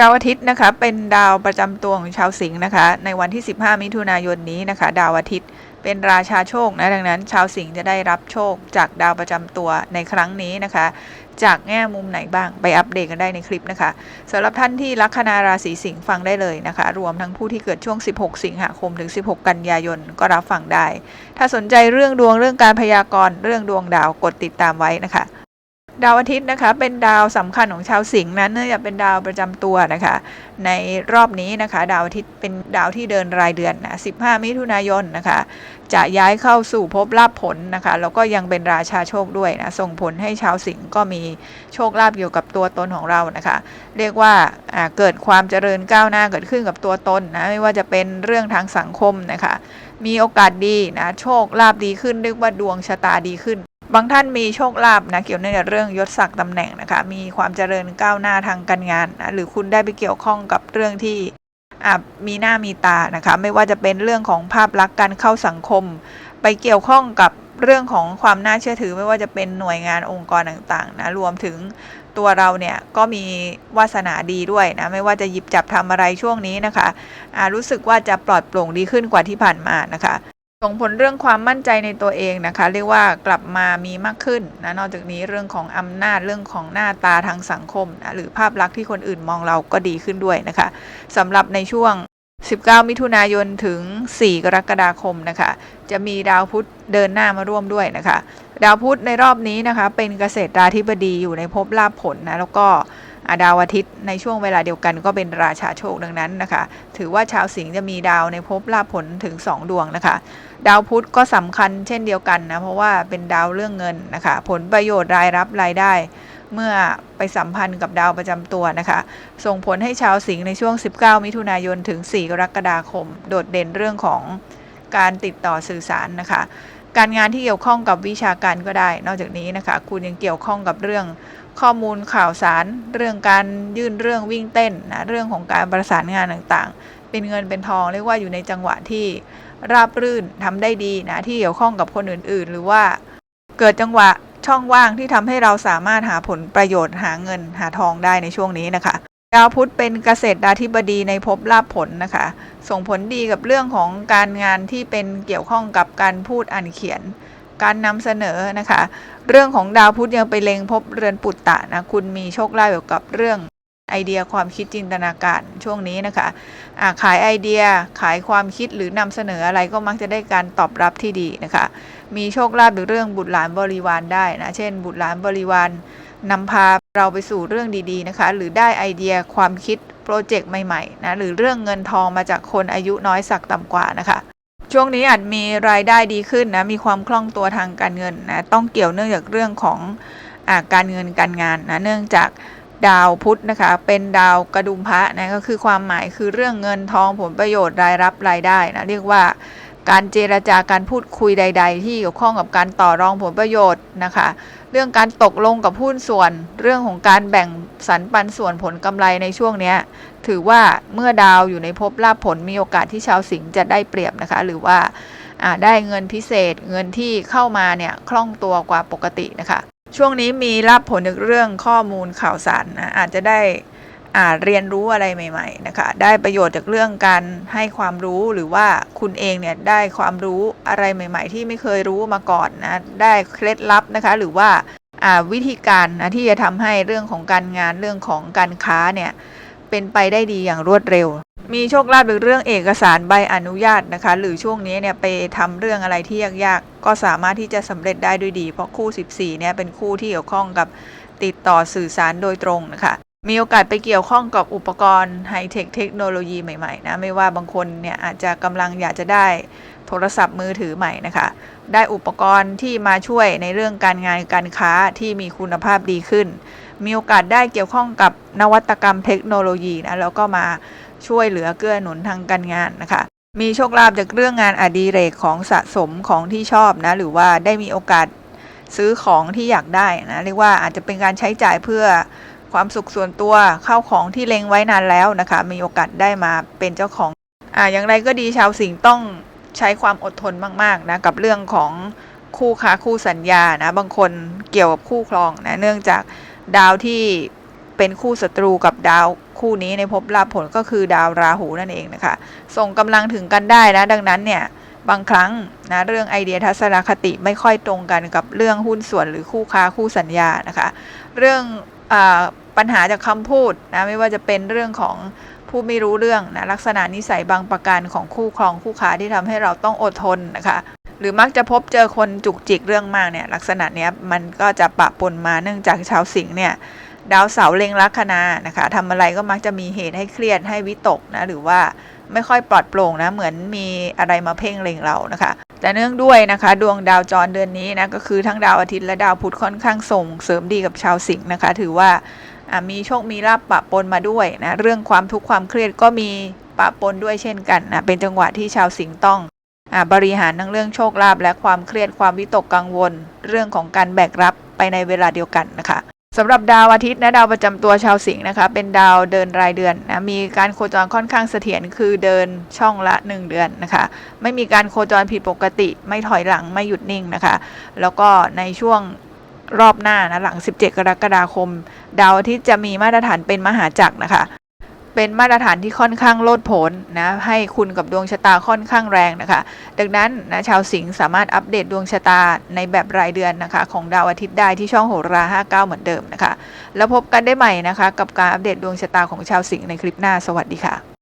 ดาวอาทิตย์นะคะเป็นดาวประจำตัวของชาวสิงห์นะคะ ในวันที่ 15 มิถุนายนนี้นะคะ ดาวอาทิตย์เป็นราชาโชคนะดังนั้น ชาวสิงห์จะได้รับโชคจากดาวประจำตัวในครั้งนี้นะคะ จากแง่มุมไหนบ้างไปอัปเดตกันได้ในคลิปนะคะสำหรับท่านที่ลัคนาราศีสิงห์ฟังได้เลยนะคะ รวมทั้งผู้ที่เกิดช่วง 16 สิงหาคมถึง 16 กันยายนก็รับฟังได้ ถ้าสนใจเรื่องดวงเรื่องการพยากรณ์เรื่องดวงดาวกดติดตามไว้นะคะ ดาวอาทิตย์นะคะเป็นดาวสำคัญของชาวสิงห์นะเนื่องจากเป็นดาวประจำตัวนะคะ ในรอบนี้นะคะ ดาวอาทิตย์เป็นดาวที่เดินรายเดือนนะ15 มิถุนายนนะคะ จะย้ายเข้าสู่ภพลาภผลนะคะแล้วก็ยังเป็นราชาโชคด้วยนะส่งผลให้ชาวสิงห์ก็มีโชคลาภเกี่ยวกับตัวตนของเรานะคะ เรียกว่าอ่าเกิดความเจริญก้าวหน้าเกิดขึ้นกับตัวตนนะไม่ว่าจะเป็นเรื่องทางสังคมนะคะ มีโอกาสดีนะโชคลาภดีขึ้นเรียกว่าดวงชะตาดีขึ้น บางท่านมีโชคลาภนะเกี่ยวเนื่องกับเรื่องยศศักดิ์ตำแหน่งนะคะ มีความเจริญก้าวหน้าทางการงานนะหรือคุณได้ไปเกี่ยวข้องกับเรื่องที่มีหน้ามีตานะคะ ไม่ว่าจะเป็นเรื่องของภาพลักษณ์การเข้าสังคม ไปเกี่ยวข้องกับเรื่องของความน่าเชื่อถือ ไม่ว่าจะเป็นหน่วยงานองค์กรต่างๆนะรวมถึงตัวเราเนี่ยก็มีวาสนาดีด้วยนะไม่ว่าจะหยิบจับทำอะไรช่วงนี้นะคะรู้สึกว่าจะปลอดโปร่งดีขึ้นกว่าที่ผ่านมานะคะ ส่งผลเรื่องความมั่นใจในตัวเองนะคะ เรียกว่ากลับมามีมากขึ้นนะนอกจากนี้เรื่องของอำนาจเรื่องของหน้าตาทางสังคมนะหรือภาพลักษณ์ที่คนอื่นมองเราก็ดีขึ้นด้วยนะคะสำหรับในช่วง 19 มิถุนายนถึง 4 กรกฎาคมนะคะ จะมีดาวพุธเดินหน้ามาร่วมด้วยนะคะ ดาวพุธในรอบนี้นะคะ เป็นเกษตราธิบดีอยู่ในภพลาภผลนะแล้วก็ ดาวอาทิตย์ในช่วงเวลาเดียวกันก็เป็นราชาโชคดังนั้นนะคะ ถือว่าชาวสิงห์จะมีดาวในภพลาภผลถึง 2 ดวงนะคะ ดาวพุธก็สำคัญเช่นเดียวกันนะเพราะว่าเป็นดาวเรื่องเงินนะคะ ผลประโยชน์รายรับรายได้ เมื่อไปสัมพันธ์กับดาวประจำตัวนะคะ ส่งผลให้ชาวสิงห์ในช่วง 19 มิถุนายนถึง 4 กรกฎาคม โดดเด่นเรื่องของการติดต่อสื่อสารนะคะการงานที่เกี่ยวข้องกับวิชาการก็ได้ นอกจากนี้นะคะ คุณยังเกี่ยวข้องกับเรื่อง ข้อมูลข่าวสาร เรื่องการยื่นเรื่องวิ่งเต้นนะเรื่องของการประสานงานต่างๆ เป็นเงินเป็นทองเรียกว่าอยู่ในจังหวะที่ราบรื่นทำได้ดีนะที่เกี่ยวข้องกับคนอื่นๆ หรือว่าเกิดจังหวะช่องว่างที่ทำให้เราสามารถหาผลประโยชน์หาเงินหาทองได้ในช่วงนี้นะคะดาวพุธเป็นเกษตรดาธิบดีในภพลาภผลนะคะ ส่งผลดีกับเรื่องของการงานที่เป็นเกี่ยวข้องกับการพูดอ่านเขียน การนำเสนอนะคะ เรื่องของดาวพุธยังไปเล็งพบเรือนปุตตะนะคุณมีโชคลาภเกี่ยวกับเรื่องไอเดียความคิดจินตนาการช่วงนี้นะคะอ่าขายไอเดียขายความคิดหรือนำเสนออะไรก็มักจะได้การตอบรับที่ดีนะคะ มีโชคลาภหรือเรื่องบุตรหลานบริวารได้นะเช่น บุตรหลานบริวารนำพาเราไปสู่เรื่องดีๆนะคะ หรือได้ไอเดียความคิดโปรเจกต์ใหม่ๆนะหรือเรื่องเงินทองมาจากคนอายุน้อยสักต่ำกว่านะคะ ช่วงนี้อาจมีรายได้ดีขึ้นนะมีความคล่องตัวทางการเงินนะต้องเกี่ยวเนื่องจากเรื่องของอาการเงินการงานนะเนื่องจากดาวพุธนะคะเป็นดาวกระดุมพระนะก็คือความหมายคือเรื่องเงินทองผลประโยชน์รายรับรายได้นะเรียกว่าการเจรจาการพูดคุยใด ๆ ที่เกี่ยวข้องกับการต่อรองผลประโยชน์นะคะ เรื่องการตกลงกับหุ้นส่วน เรื่องของการแบ่งสรรปันส่วนผลกำไรในช่วงเนี้ย ถือว่าเมื่อดาวอยู่ในภพลาภผลมีโอกาสที่ชาวสิงห์จะได้เปรียบนะคะ หรือว่าได้เงินพิเศษเงินที่เข้ามาเนี่ยคล่องตัวกว่าปกตินะคะ ช่วงนี้มีรับผลจากเรื่องข้อมูลข่าวสารนะอาจจะได้อ่าเรียนรู้อะไรใหม่ ๆ นะคะ ได้ประโยชน์จากเรื่องการให้ความรู้หรือว่าคุณเองเนี่ยได้ความรู้อะไรใหม่ ๆ ที่ไม่เคยรู้มาก่อนนะได้เคล็ดลับนะคะ หรือว่าวิธีการนะที่จะทำให้เรื่องของการงานเรื่องของการค้าเนี่ย เป็นไปได้ดีอย่างรวดเร็ว มีโชคลาภหรือเรื่องเอกสารใบอนุญาตนะคะ หรือช่วงนี้เนี่ยไปทำเรื่องอะไรที่ยากๆก็สามารถที่จะสำเร็จได้ด้วยดี เพราะคู่ 14เนี่ยเป็นคู่ที่เกี่ยวข้องกับติดต่อสื่อสารโดยตรงนะคะมีโอกาสไปเกี่ยวข้องกับอุปกรณ์ไฮเทคเทคโนโลยีใหม่ๆนะไม่ว่าบางคนเนี่ยอาจจะกำลังอยากจะได้โทรศัพท์มือถือใหม่นะคะ ได้อุปกรณ์ที่มาช่วยในเรื่องการงานการค้าที่มีคุณภาพดีขึ้น มีโอกาสได้เกี่ยวข้องกับนวัตกรรมเทคโนโลยีนะแล้วก็มาช่วยเหลือเกื้อหนุนทางการงานนะคะ มีโชคลาภจากเรื่องงานอดิเรกของสะสมของที่ชอบนะหรือว่าได้มีโอกาสซื้อของที่อยากได้นะเรียกว่าอาจจะเป็นการใช้จ่ายเพื่อความสุขส่วนตัวเข้าของที่เล็งไว้นานแล้วนะคะ มีโอกาสได้มาเป็นเจ้าของอ่าอย่างไรก็ดีชาวสิงห์ต้องใช้ความอดทนมากๆนะกับเรื่องของคู่ค้าคู่สัญญานะบางคนเกี่ยวกับคู่ครองนะเนื่องจาก ดาวที่เป็นคู่ศัตรูกับดาวคู่นี้ในภพลาภผลก็คือดาวราหูนั่นเองนะคะ ส่งกำลังถึงกันได้นะ ดังนั้นเนี่ยบางครั้งนะเรื่องไอเดียทัศนคติไม่ค่อยตรงกันกับเรื่องหุ้นส่วนหรือคู่ค้าคู่สัญญานะคะ เรื่องอปัญหาจากคำพูดนะไม่ว่าจะเป็นเรื่องของผู้ไม่รู้เรื่องนะลักษณะนิสัยบางประการของคู่ครองคู่ค้าที่ทำให้เราต้องอดทนนะคะ หรือมักจะพบเจอคนจุกจิกเรื่องมากเนี่ยลักษณะเนี้ยมันก็จะปะปนมาเนื่องจากชาวสิงห์เนี่ยดาวเสาเล็งลัคนานะคะทำอะไรก็มักจะมีเหตุให้เครียดให้วิตกนะหรือว่าไม่ค่อยปลอดโปร่งนะเหมือนมีอะไรมาเพ่งเล็งเรานะคะ แต่เนื่องด้วยนะคะ ดวงดาวจรเดือนนี้นะก็คือทั้งดาวอาทิตย์และดาวพุธค่อนข้างส่งเสริมดีกับชาวสิงห์นะคะ ถือว่ามีโชคมีลาบปะปนมาด้วยนะเรื่องความทุกข์ความเครียดก็มีปะปนด้วยเช่นกันนะเป็นจังหวะที่ชาวสิงห์ต้อง บริหารทั้งเรื่องโชคลาภและความเครียดความวิตกกังวล เรื่องของการแบกรับไปในเวลาเดียวกันนะคะสำหรับดาวอาทิตย์นะดาวประจำตัวชาวสิงห์นะคะเป็นดาวเดินรายเดือนนะมีการโคจรค่อนข้างเสถียรคือเดินช่องละ 1 เดือนนะคะไม่มีการโคจรผิดปกติ ไม่ถอยหลังไม่หยุดนิ่งนะคะ แล้วก็ในช่วงรอบหน้านะหลัง 17 กรกฎาคม ดาวอาทิตย์จะมีมาตรฐานเป็นมหาจักรนะคะ เป็นมาตรฐานที่ค่อนข้างโลดโผนนะให้คุณกับดวงชะตาค่อนข้างแรงนะคะ ดังนั้นนะชาวสิงห์สามารถอัปเดตดวงชะตาในแบบรายเดือนนะคะ ของดาวอาทิตย์ได้ที่ช่องโหรา 59 เหมือนเดิมนะคะ แล้วพบกันได้ใหม่นะคะ กับการอัปเดตดวงชะตาของชาวสิงห์ในคลิปหน้าสวัสดีค่ะ